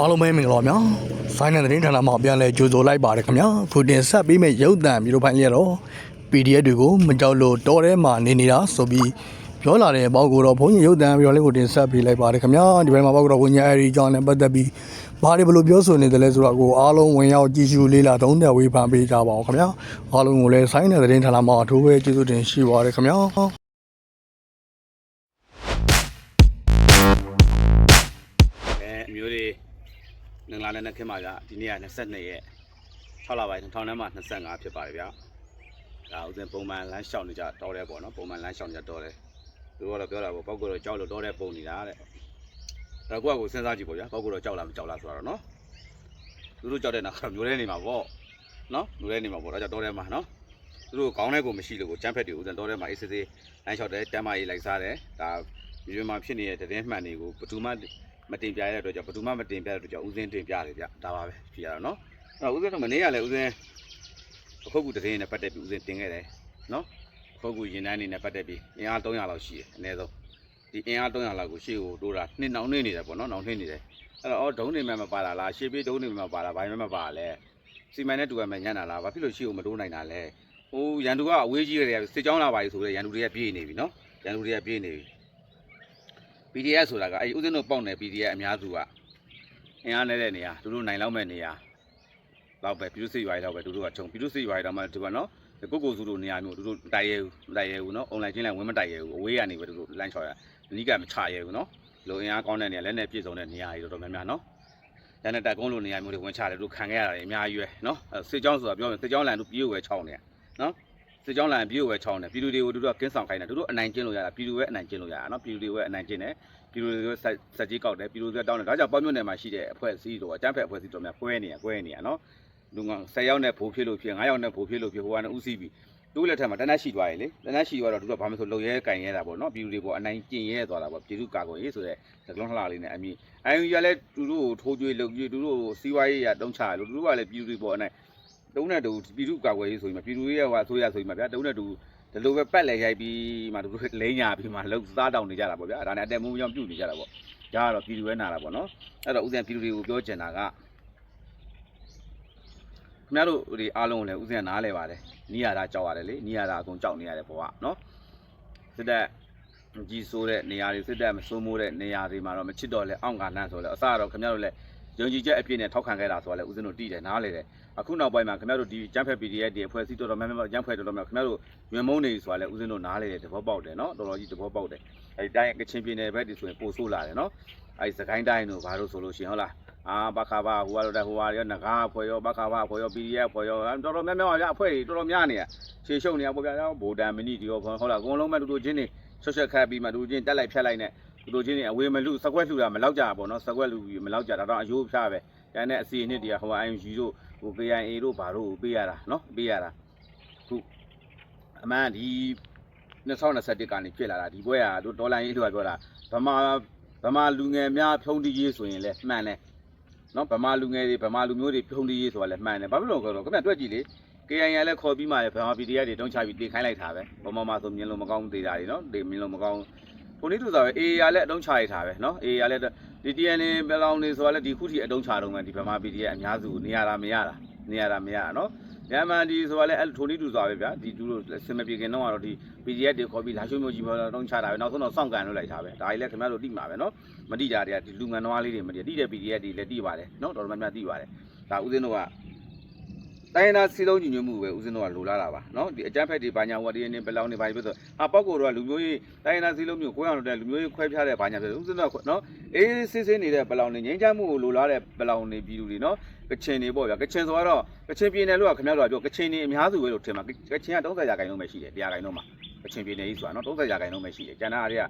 အားလုံးပဲမင်္ဂလာပါဗျာဆိုင်းတဲ့သတင်းဌာနမှာပြန်လဲကြိုဆိုလိုက်ပါတယ်ခင်ဗျာခုတင်ဆက်ပေးမယ့်ရုပ်သံမျိုးပိုင်းလေးတော့ PDF တွေကိုမကြောက်လို့တော်ထဲမှာနေနေတာဆိုပြီးပြောလာတဲ့ပေါ့ကိုတော့ဘုန်းကြီးရုပ်သံမျိုးလေးကိုတင်ဆက်ပေးလိုက်ပါတယ်ခင်ဗျာဒီဘက်မှာပေါ့ကိုတော့ဘုန်းကြီးအဲဒီကြောင်းနဲ့ပတ်သက်ပြီးဘာတွေဘယ်လိုပြောဆိုနေတယ်လဲဆိုတော့ကိုအားလုံးဝင်ရောက်ကြည့်ရှုလေးလာသုံးသက်ဝေဖန်ပေးကြပါအောင်ခင်ဗျာအားလုံးကိုလည်းဆိုင်းတဲ့သတင်းဌာနမှာအထူးပဲကျေးဇူးတင်ရှိပါတယ်ခင်ဗျာ နင်္ဂလာနဲ့ခင်းပါကဒီနေ့က22ရက်6လပိုင်း2000ထဲမှာ25ဖြစ်ပါတယ်ဗျာဒါဥစဉ်ပုံမှန်လမ်းလျှောက်နေကြတော်တယ်ပေါ့နော်ပုံမှန်လမ်းလျှောက်နေကြတော်တယ်သူတို့ကတော့ပြောတာပေါ့ပောက်ကတော့ကြောက်လို့တော်တဲ့ပုံနေတာတဲ့ဒါကကိုကကိုစဉ်းစားကြည့်ပေါ့ဗျာပောက်ကတော့ကြောက်လားမကြောက်လားဆိုတော့နော်သူတို့ကြောက်တဲ့နောက်ကတော့မျိုးထဲနေမှာပေါ့နော်မျိုးထဲနေမှာပေါ့ဒါကြောင့်တော်ထဲမှာနော်သူတို့ခေါင်းထဲကိုမရှိလို့ကိုကျန်းဖက်တွေဥစဉ်တော်ထဲမှာအေးစစ်စစ်လမ်းလျှောက်တယ်တမ်းမရေးလိုက်စားတယ်ဒါမြေမှာဖြစ်နေတဲ့တဲ့မှန်တွေကိုဘယ်သူမှ မတင်ပြရတဲ့အတွက်ကြောင့်ဘယ်သူမှမတင်ပြတဲ့အတွက်ကြောင့်ဦးစင်းတင်ပြတယ်ဗျဒါပါပဲဖြစ်ရတော့နော်အဲ့တော့ဦးစင်းတော့မနေ့ကလည်းဦးစင်းအခုကူတရင်နဲ့ပတ်သက်ပြီးဦးစင်းတင်ခဲ့တယ်နော်အခုကူရင်တန်းနေနဲ့ပတ်သက်ပြီးအင်အား300လောက်ရှိတယ်အနည်းဆုံးဒီအင်အား300လောက်ကိုရှေ့ကိုတိုးတာနှစ်နောင်နေနေတယ်ပေါ့နော်နောင်နေနေတယ်အဲ့တော့အော်ဒုံးနေမှမပါလာလားရှေ့ပြေးဒုံးနေမှပါလာဘာမှမပါလဲစီမံနဲ့တူရမယ်ညံ့တာလားဘာဖြစ်လို့ရှေ့ကိုမတိုးနိုင်တာလဲဟိုရန်သူကအဝေးကြီးတွေကစစ်ကြောင်းလာပါပြီဆိုတော့ရန်သူတွေကပြေးနေပြီနော်ရန်သူတွေကပြေးနေပြီ PDF ဆိုတာကအဲ့ဒီဥစဉ်တို့ပေါက်နေ PDF အများစုကအင်အားနေတဲ့နေရာသူတို့နိုင်လောက်မဲ့နေရာတော့ပဲပြည်သူစစ်ရွာတွေတော့ပဲသူတို့ကခြုံပြည်သူစစ်ရွာတွေတော့မှဒီကနော်ဒီကိုကိုစုတို့နေရာမျိုးသူတို့မတိုက်ရဲဘူးမတိုက်ရဲဘူးနော်အွန်လိုင်းချင်းလည်းဝင်မတိုက်ရဲဘူးအဝေးကနေပဲသူတို့လမ်းချော်ရအနီးကမချရဲဘူးနော်လိုအင်အားကောင်းတဲ့နေရာလက်နဲ့ပြည့်စုံတဲ့နေရာတွေတော်တော်များများနော်တန်းတဲ့တက်ကုန်းလိုနေရာမျိုးတွေဝင်ချတယ်သူတို့ခံခဲ့ရတာတွေအများကြီးပဲနော်အဲ့စစ်ကြောင်းဆိုတာပြောရင်စစ်ကြောင်းလန်တို့ပြေးဝဲချောင်းနေရနော် စစ်ကြောင်းလန်ပြေးဝဲချောင်းနေပြည်သူတွေကိုသူတို့ကကင်းဆောင်ခိုင်းတယ်သူတို့အနိုင်ကျင့်လို့ရတာပြည်သူပဲအနိုင်ကျင့်လို့ရတာနော်ပြည်သူတွေပဲအနိုင်ကျင့်တယ်ပြည်သူတွေဆက်ဆက်ကြီးကောက်တယ်ပြည်သူတွေတောင်းတယ်ဒါကြောင့်ပေါ့မြို့နယ်မှာရှိတဲ့အဖွဲ့အစည်းတို့အကြမ်းဖက်အဖွဲ့အစည်းတို့များကွဲနေရကွဲနေရနော်လူငါ10ယောက်နဲ့ဘိုးဖြစ်လို့ဖြစ်9ယောက်နဲ့ဘိုးဖြစ်လို့ဖြစ်ဟိုကနေဥစီပြီးသူ့လက်ထက်မှာတနက်ရှိသွားရင်လေတနက်ရှိသွားတော့သူကဘာမှမဆိုလုံရဲကင်ရဲတာပေါ့နော်ပြည်သူတွေပေါ့အနိုင်ကျင့်ရဲသွားတာပေါ့ပြည်သူကာကွယ်ရေးဆိုတဲ့သကလုံးလှလေးနဲ့အမိအယူရလဲသူတို့ကိုထိုးကြွေးလုံကြွေးသူတို့ကိုစီးပွားရေးရတုံးချလို့သူတို့ကလည်းပြည်သူတွေပေါ့အနိုင် တုံးနဲ့တူပြည်သူကာကွယ်ရေးဆိုရင်ပြည်သူတွေရဲ့ဟိုအစိုးရဆိုရင်မှာဗျာတုံးနဲ့တူဒီလိုပဲပတ်လဲရိုက်ပြီးမှသူတို့လိမ့်ညာပြီးမှလှုပ်စားတောင်းနေကြတာပေါ့ဗျာဒါနဲ့အတက်မူကြောင့်ပြုတ်နေကြတာပေါ့ဒါကတော့ပြည်သူပဲနာတာပေါ့နော်အဲ့တော့ဦးဇင်ပြည်သူတွေကိုပြောချင်တာကခင်ဗျားတို့ဒီအားလုံးကိုလည်းဦးဇင်ကနားလဲပါတယ်နီးရတာကြောက်ရတယ်လေနီးရတာအကုန်ကြောက်နေရတယ်ဘဝနော်စစ်တပ်ကြီးဆိုးတဲ့နေရာတွေစစ်တပ်မဆိုးမိုးတဲ့နေရာတွေမှာတော့မချစ်တော့လဲအောင့်ကလန့်ဆိုလဲအစတော့ခင်ဗျားတို့လည်း ယုံကြည်ချက်အပြည့်နဲ့ထောက်ခံခဲ့တာဆိုတော့လေဦးဇင်တို့တည်တယ်နားလေတယ်အခုနောက်ပိုင်းမှာခင်ဗျားတို့ဒီကျန်းဖက် PDF တွေအဖွဲ့အစည်းတော်တော်များများကျန်းဖက်တော်တော်များခင်ဗျားတို့ညွန်မုန်းနေဆိုတော့လေဦးဇင်တို့နားလေတယ်သဘောပေါက်တယ်နော်တော်တော်ကြီးသဘောပေါက်တယ်အဲဒီတိုင်းကချင်ပြည်နယ်ဘက်ဒီဆိုရင်ပို့ဆိုးလာတယ်နော်အဲ့စကိုင်းတိုင်းတို့ဘာလို့ဆိုလို့ရှိရင်ဟုတ်လားအာဘခဘာဟိုကတော့ဟိုဟာရောငကားဖွဲ့ရောဘခဘာဖွဲ့ရော PDF ဖွဲ့ရောတော်တော်များများပါဗျအဖွဲ့တွေတော်တော်များနေရခြေရှုပ်နေရပေါ့ဗျာဗိုလ်တန်မဏိဒီရောဟုတ်လားအကုန်လုံးမဲ့တူတူချင်းနေဆွတ်ဆွတ်ခတ်ပြီးမှတူတူချင်းတက်လိုက်ဖြတ်လိုက်နဲ့ တူတူချင်းနေအဝေးမလူစကွက်လှူတာမလောက်ကြပေါ့နော်စကွက်လူမလောက်ကြဒါတော့အယိုးဖြားပဲကျန်တဲ့အစီအနှစ်တွေကဟို IMG တို့ဟို KIA တို့ဘာတို့ပေးရတာနော်ပေးရတာခုအမှန်ဒီ2021ကနေဖြစ်လာတာဒီဘွဲကတို့ဒေါ်လာရေးလို့ပြောတာဗမာဗမာလူငယ်များဖြုံးတီးရေးဆိုရင်လည်းမှန်တယ်နော်ဗမာလူငယ်တွေဗမာလူမျိုးတွေဖြုံးတီးရေးဆိုတာလည်းမှန်တယ်ဘာဖြစ်လို့လဲဆိုတော့ခင်ဗျတွက်ကြည့်လေ KIA လည်းခေါ်ပြီးမှလည်းဗမာ PDF တွေတုံးချပြီးတင်ခိုင်းလိုက်တာပဲဗမာမှာဆိုမြင်လို့မကောင်းသေးတာတွေနော်ဒီမြင်လို့မကောင်း ခုနေ့တူဆိုပဲ AA လည်းအတုံးချလိုက်တာပဲနော် AA လည်းဒီ TNA ဘယ်လောင်နေဆိုတာလည်းဒီခုထိအတုံးချတော့မှဒီဗမာ PDF အများစုနေရတာမရတာနေရတာမရတာနော်ညမန်ဒီဆိုတာလည်းအဲ့ထိုနည်းတူဆိုတာပဲဗျာဒီသူတို့စင်မပြေခင်တော့ကတော့ဒီ PDF တွေခေါ်ပြီးလာရှိုးမျိုးကြီးပေါ်တော့တုံးချတာပဲနောက်ဆုံးတော့စောင့်ကန်လုပ်လိုက်တာပဲဒါကြီးလည်းခင်ဗျားတို့သိမှာပဲနော်မတိကြတဲ့ဒီလူငန်နွားလေးတွေမတိတိတဲ့ PDF တွေလည်းတိပါတယ်နော်တော်တော်များများတိပါတယ်ဒါဦးစင်းတို့က တိုင်းနာစီလုံးညီညွတ်မှုပဲဦးစင်းတို့ကလိုလားတာပါနော်ဒီအကြမ်းဖက်တွေဘာညာဝတ်ဒီနေဘလောင်းနေဘာဖြစ်ဆိုဟာပောက်ကိုတော့လူမျိုးရေးတိုင်းနာစီလုံးမျိုးကိုရအောင်တဲ့လူမျိုးရေးခွဲပြားတဲ့ဘာညာဖြစ်ဦးစင်းတို့ကနော်အေးစစ်စစ်နေတဲ့ဘလောင်းနေငိမ့်ချမှုကိုလိုလားတဲ့ဘလောင်းနေပြည်သူတွေနော်ကချင်တွေပေါ့ဗျာကချင်ဆိုတော့ကချင်ပြည်နယ်လို့ကခင်ဗျားတို့ကပြောကချင်တွေအများစုပဲလို့ထင်မှာကချင်က30ရာခိုင်နှုန်းပဲရှိတယ်100ရာခိုင်နှုန်းမှာကချင်ပြည်နယ်ကြီးဆိုတာနော်30ရာခိုင်နှုန်းပဲရှိတယ်ကျန်တာတွေက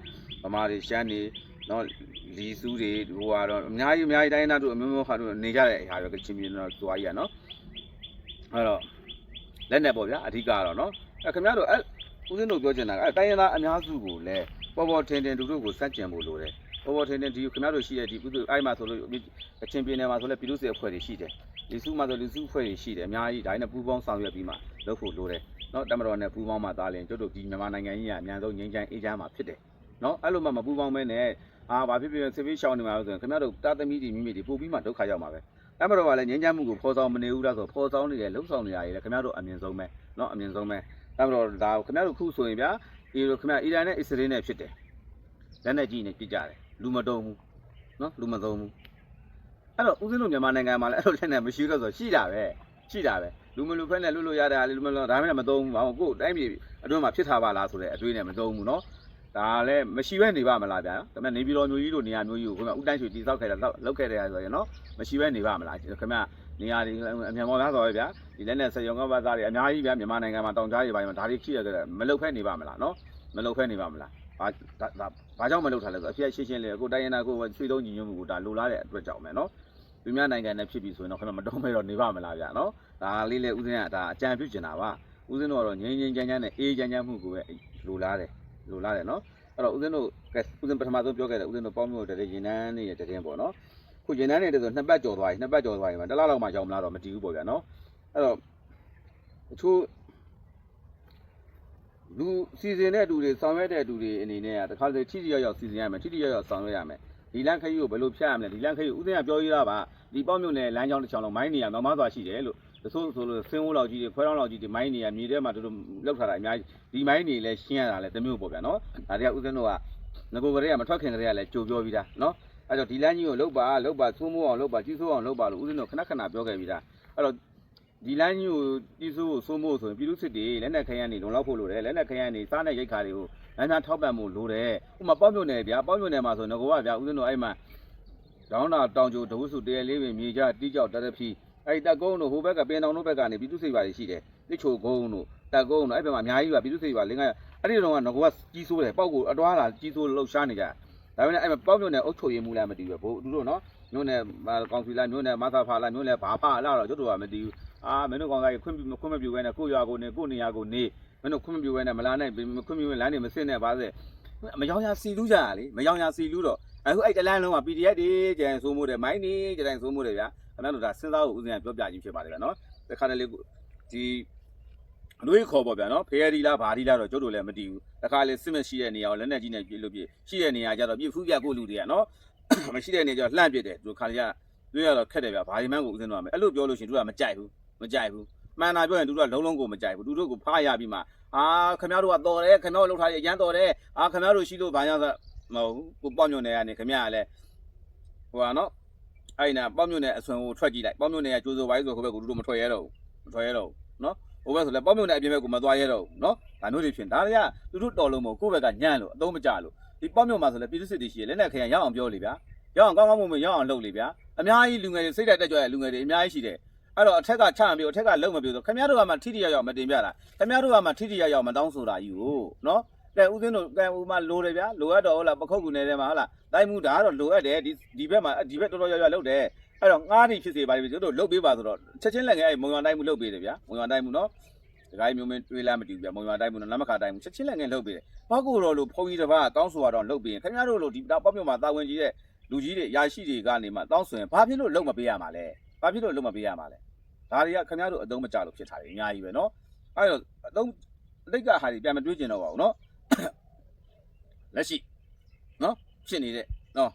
ဗမာတွေရှမ်းတွေနော်လီစုတွေဟိုကတော့အများကြီးအများကြီးတိုင်းသားတို့အမျိုးမျိုးခါတို့နေကြတဲ့အားပဲကချင်ပြည်နယ်သွားကြီးอ่ะနော် အဲ့တော့လက်နဲ့ပေါ့ဗျာအဓိကကတော့နော်အဲခင်ဗျားတို့အဲဦးစင်းတို့ပြောချင်တာကအဲတိုင်းရင်းသားအများစုကိုလည်းပေါ်ပေါ်ထင်ထင်သူတို့ကိုစန့်ကျင်ဖို့လိုတယ်ပေါ်ပေါ်ထင်ထင်ဒီခင်ဗျားတို့ရှိတဲ့ဒီကုသအဲ့မှာဆိုလို့ကချင်ပြည်နယ်မှာဆိုလည်းပြည်သူ့စစ်အဖွဲ့တွေရှိတယ်လီစုမှာဆိုလီစုအဖွဲ့တွေရှိတယ်အများကြီးဒါနဲ့ပူးပေါင်းဆောင်ရွက်ပြီးမှလုပ်ဖို့လိုတယ်နော်တမတော်နဲ့ပူးပေါင်းမှသားလင်ကျတို့ဒီမြန်မာနိုင်ငံကြီးကအများဆုံးငြိမ်းချမ်းအေးချမ်းမှာဖြစ်တယ်နော်အဲ့လိုမှမပူးပေါင်းမဲနဲ့အာဘာဖြစ်ဖြစ်ဆေးဖေးရှောင်းနေမှာလို့ဆိုရင်ခင်ဗျားတို့တာသမီတွေမိမိတွေပို့ပြီးမှဒုက္ခရောက်မှာပဲ အဲ့မတော်ကလည်းငင်းချမ်းမှုကိုဖော်ဆောင်မနေဘူးလားဆိုဖော်ဆောင်နေတယ်လှုပ်ဆောင်နေရတယ်လေခင်ဗျားတို့အမြင်ဆုံးပဲเนาะအမြင်ဆုံးပဲအဲ့မတော်ဒါခင်ဗျားတို့ခုဆိုရင်ဗျာဒီလိုခင်ဗျားအီရန်နဲ့အစ္စရေးနဲ့ဖြစ်တယ်လက်နဲ့ကြီးနေပြစ်ကြတယ်လူမတုံဘူးเนาะလူမသုံးဘူးအဲ့တော့ဦးစင်းတို့မြန်မာနိုင်ငံမှာလည်းအဲ့လိုလက်နဲ့မရှိတော့ဆိုရှိတာပဲရှိတာပဲလူမလူဖက်နဲ့လူလူရတာလေလူမလူဒါမှလည်းမသုံးဘူးဘာလို့ကိုယ်တိုင်းပြည်အတွင်းမှာဖြစ်ထားပါလားဆိုတဲ့အတွေးနဲ့မသုံးဘူးเนาะ ဒါလည်းမရှိဘဲနေပါမလားဗျာဒါပေမဲ့နေပြည်တော်မျိုးကြီးတို့နေရာမျိုးကြီးကိုခင်ဗျဥတိုင်းရွှေတိစောက်ခဲ့တာလောက်ခဲ့တယ်ဆိုရင်နော်မရှိဘဲနေပါမလားခင်ဗျနေရာတွေအမြန်ပေါ်များဆိုရဗျာဒီလက်နဲ့စရုံကပတ်သားတွေအများကြီးဗျာမြန်မာနိုင်ငံမှာတောင်ကြားတွေပိုင်းမှာဒါတွေဖြစ်ရကြတယ်မလုတ်ဖဲနေပါမလားနော်မလုတ်ဖဲနေပါမလားဘာဒါဘာကြောင့်မလုတ်ထားလဲဆိုအဖြစ်ရှင်းရှင်းလေးကိုတိုင်းရင်းသားကိုရွှေသုံးညီညွတ်မှုကိုဒါလိုလားတဲ့အတွက်ကြောင့်ပဲနော်သူများနိုင်ငံနဲ့ဖြစ်ပြီဆိုရင်တော့ခင်ဗျမတော်မဲတော့နေပါမလားဗျာနော်ဒါလေးလေဦးစင်းကဒါအကြံပြုကျင်တာပါဦးစင်းတို့ကတော့ငင်းငင်းချမ်းချမ်းနဲ့အေးချမ်းချမ်းမှုကိုပဲလိုလားတယ် လိုလားတယ်နော်အဲ့တော့ဦးဇင်းတို့ကဲဦးဇင်းပထမဆုံးပြောခဲ့တယ်ဦးဇင်းတို့ပေါင်းမျိုးတည်းရင်နှန်းနေရတဲ့တင်းပေါ့နော်ခုရင်နှန်းနေတဲ့ဆိုနှစ်ပတ်ကျော်သွားပြီနှစ်ပတ်ကျော်သွားပြီမှာတစ်လလောက်မှရောက်မလားတော့မတည်ဘူးပေါ့ဗျာနော်အဲ့တော့အချို့လူစီစဉ်တဲ့အတူတွေဆောင်ရွက်တဲ့အတူတွေအနေနဲ့ကတခါလေထိထိရောက်ရောက်စီစဉ်ရမယ်ထိထိရောက်ရောက်ဆောင်ရွက်ရမယ်ဒီလမ်းခရီးကိုဘယ်လိုဖြတ်ရမလဲဒီလမ်းခရီးဦးဇင်းကပြောရတာပါဒီပေါင်းမျိုးနဲ့လမ်းကြောင်းတစ်ချောင်းလုံးမိုင်းနေရတော့မသွားရှိတယ်လို့တ ဆိုဆိုလို့ဆင်းဝလောက်ကြီးတွေဖွဲတောင်းလောက်ကြီးတွေမိုင်းတွေကမြေထဲမှာတို့တို့လောက်ထားတာအများကြီးဒီမိုင်းတွေလည်းရှင်းရတာလည်းတစ်မျိုးပေါ့ဗျာနော်ဒါတွေကဦးဇင်းတို့ကငကိုကလေးကမထွက်ခင်ကလေးကလည်းကြိုပြောပြီးသားနော်အဲ့တော့ဒီလမ်းကြီးကိုလောက်ပါလောက်ပါဆူးမိုးအောင်လောက်ပါကြီးဆိုးအောင်လောက်ပါလို့ဦးဇင်းတို့ခဏခဏပြောခဲ့ပြီးသားအဲ့တော့ဒီလမ်းကြီးကိုကြီးဆိုးဖို့ဆူးမိုးဆိုရင်ပြည်သူစစ်တွေလက်နက်ခဲယမ်းတွေလုံလောက်ဖို့လိုတယ်လက်နက်ခဲယမ်းတွေစားနဲ့ရိတ်ခါတွေကိုလမ်းသာထောက်ပံ့ဖို့လိုတယ်ဥမာပေါ့မြို့နယ်ဗျာပေါ့မြို့နယ်မှာဆိုငကိုကဗျာဦးဇင်းတို့အဲ့မှာဒေါင်းတာတောင်ကျိုဒဝုစုတရလေးပင်မြေကြတိကျောက်တရဖြီး အဲ့တက်ကုန်းတို့ဟိုဘက်ကပင်တောင်တို့ဘက်ကနေပြည်သူစစ်ပါတွေရှိတယ်တိချိုကုန်းတို့တက်ကုန်းတို့အဲ့ဘက်မှာအများကြီးပါပြည်သူစစ်ပါလင်းကအဲ့ဒီတော့ကငကောကကြီးဆိုးတယ်ပေါက်ကိုအတွားလာကြီးဆိုးလှုပ်ရှားနေကြဒါပေမဲ့အဲ့မှာပေါက်မြို့နယ်အုပ်ချုပ်ရေးမှုလားမသိဘူးဘို့သူတို့နော်မြို့နယ်ကောင်စီလားမြို့နယ်မသာဖာလားမြို့နယ်ဘာဖာလားတော့ကျွတ်တော်ကမသိဘူးအာမင်းတို့ကောင်ကခွင့်ပြုခွင့်မပြုဘဲနဲ့ကိုရွာကိုနေကိုနေရာကိုနေမင်းတို့ခွင့်မပြုဘဲနဲ့မလာနဲ့ခွင့်ပြုဘဲလမ်းတွေမစစ်နဲ့ပါစေမယောင်ရစီလူးကြရလေမယောင်ရစီလူးတော့အခုအဲ့တလန်းလုံးက PDF တွေကျန်ဆိုးမိုးတယ်မိုင်းနေကျန်ဆိုးမိုးတယ်ဗျာ အဲ့တော့ဒါစဉ်းစားဖို့ဦးဇင်းကပြောပြခြင်းဖြစ်ပါတယ်ဗျာနော်တခါတလေဒီအတွေးခေါ်ပေါ့ဗျာနော်ဖေရဒီလားဘာဒီလားတော့ကျုပ်တို့လည်းမတည်ဘူးတခါလေစစ်မရှိတဲ့နေရာကိုလက်နဲ့ကြီးနဲ့ပြစ်လို့ပြစ်ရှိတဲ့နေရာကျတော့ပြစ်ဖူးပြကိုလူတွေကနော်မရှိတဲ့နေရာကျတော့လှန့်ပြစ်တယ်သူခါလေကတွေးရတော့ခက်တယ်ဗျာဘာဒီမှန်းကိုဦးစင်းတော့မယ်အဲ့လိုပြောလို့ရှိရင်သူကမကြိုက်ဘူးမကြိုက်ဘူးမှန်တာပြောရင်သူတို့ကလုံးလုံးကိုမကြိုက်ဘူးသူတို့ကိုဖားရပြီးမှအာခင်ဗျားတို့ကတော်တယ်ခင်ဗျားတို့လှုပ်ထားရအရန်တော်တယ်အာခင်ဗျားတို့ရှိလို့ဘာညာဆိုမဟုတ်ဘူးကိုပေါ့ညွန့်နေရနေခင်ဗျားကလည်းဟိုကနော် အဲ့နာပေါ့မြို့နယ်အစွန်ကိုထွက်ကြည့်လိုက်ပေါ့မြို့နယ်ကကျိုးစိုးပိုင်းဆိုဟိုဘက်ကိုလူတို့မထွက်ရတော့ဘူးမထွက်ရတော့ဘူးနော်ဟိုဘက်ဆိုလည်းပေါ့မြို့နယ်အပြင်ဘက်ကိုမသွားရတော့ဘူးနော်ဒါမျိုးတွေဖြစ်ဒါတွေကသူတို့တော်လုံးမဟုတ်ကိုယ့်ဘက်ကညံ့လို့အသုံးမကျလို့ဒီပေါ့မြို့မှာဆိုလည်းပြည်သူစစ်တီရှိရလက်နဲ့ခရံရအောင်ပြောလေဗျာရအောင်ကောင်းကောင်းမွန်မွန်ရအောင်လုပ်လေဗျာအများကြီးလူငယ်တွေစိတ်ဓာတ်တက်ကြွရလူငယ်တွေအများကြီးရှိတယ်အဲ့တော့အထက်ကချမပြောအထက်ကလုံမပြောဆိုခင်ဗျားတို့ကမှထိတိရောက်ရောက်မတင်ပြတာခင်ဗျားတို့ကမှထိတိရောက်ရောက်မတောင်းဆိုတာကြီးကိုနော် တဲ့ဦးစင်းတို့ကံဦးမှာလိုတယ်ဗျာလိုအပ်တော့ဟုတ်လားပခုတ်ကူနယ်ထဲမှာဟုတ်လားတိုင်းမှုဒါကတော့လိုအပ်တယ်ဒီဒီဘက်မှာဒီဘက်တော်တော်ရွရွလောက်တယ်အဲ့တော့ငားတွေဖြစ်စေပါလိမ့်မယ်တို့လုတ်ပေးပါဆိုတော့ချက်ချင်းလည်းငယ်အဲ့မုံရွာတိုင်းမှုလုတ်ပေးတယ်ဗျာမုံရွာတိုင်းမှုနော်ဒီကိုင်းမျိုးမင်းတွေးလာမတူဘူးဗျမုံရွာတိုင်းမှုနော်လက်မခါတိုင်းမှုချက်ချင်းလည်းငယ်လုတ်ပေးတယ်ဘောက်ကိုတော်လို့ဖုန်ကြီးတစ်ပါးတောင်းဆိုတော့လုတ်ပေးရင်ခင်ဗျားတို့လို့ဒီပေါ့မြို့မှာတာဝန်ကြီးတဲ့လူကြီးတွေရာရှိတွေကနေမှတောင်းဆိုရင်ဘာဖြစ်လို့လုတ်မပေးရမှာလဲဘာဖြစ်လို့လုတ်မပေးရမှာလဲဒါတွေကခင်ဗျားတို့အသုံးမကျလို့ဖြစ်တာလေအများကြီးပဲနော်အဲ့တော့အသုံးအတိတ်ကဟာတွေပြန်မတွေးကျင်တော့ပါဘူးနော် လက်ရှိနော်ဖြစ်နေတဲ့နော်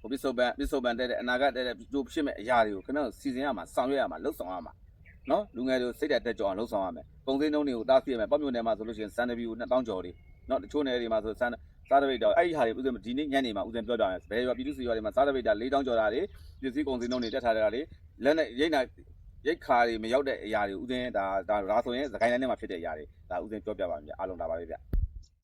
ဟိုပစ္စုပန်ပစ္စုပန်တဲ့တဲ့အနာဂတ်တဲ့ကြိုးဖြစ်မဲ့အရာတွေကိုခင်ဗျားတို့စီစဉ်ရမှာဆောင်ရွက်ရမှာလှုပ်ဆောင်ရမှာနော်လူငယ်တွေစိတ်ဓာတ်တက်ကြွအောင်လှုပ်ဆောင်ရမယ်ပုံစံနှုံးတွေကိုတားဆီးရမယ်ပေါ့မြို့နယ်မှာဆိုလို့ရှိရင်စံတဗီကို2000ကျော်တွေနော်တချို့နယ်တွေမှာဆိုစံစားတပိတ်တော့အဲ့ဒီဟာတွေဥစဉ်ဒီနေ့ညနေမှာဥစဉ်ပြောကြမယ်ဘယ်ရွာပြည်သူ့စီရွာတွေမှာစားတပိတ်တာ4000ကျော်တာတွေပစ္စည်းကုန်စည်နှုန်းတွေတက်ထားတာတွေလက်နဲ့ရိတ်နာရိတ်ခါတွေမရောက်တဲ့အရာတွေဥစဉ်ဒါဒါဒါဆိုရင်စကိုင်းတိုင်းထဲမှာဖြစ်တဲ့အရာတွေဒါဥစဉ်ပြောပြပါမယ်အားလုံးဒါပါပဲဗျ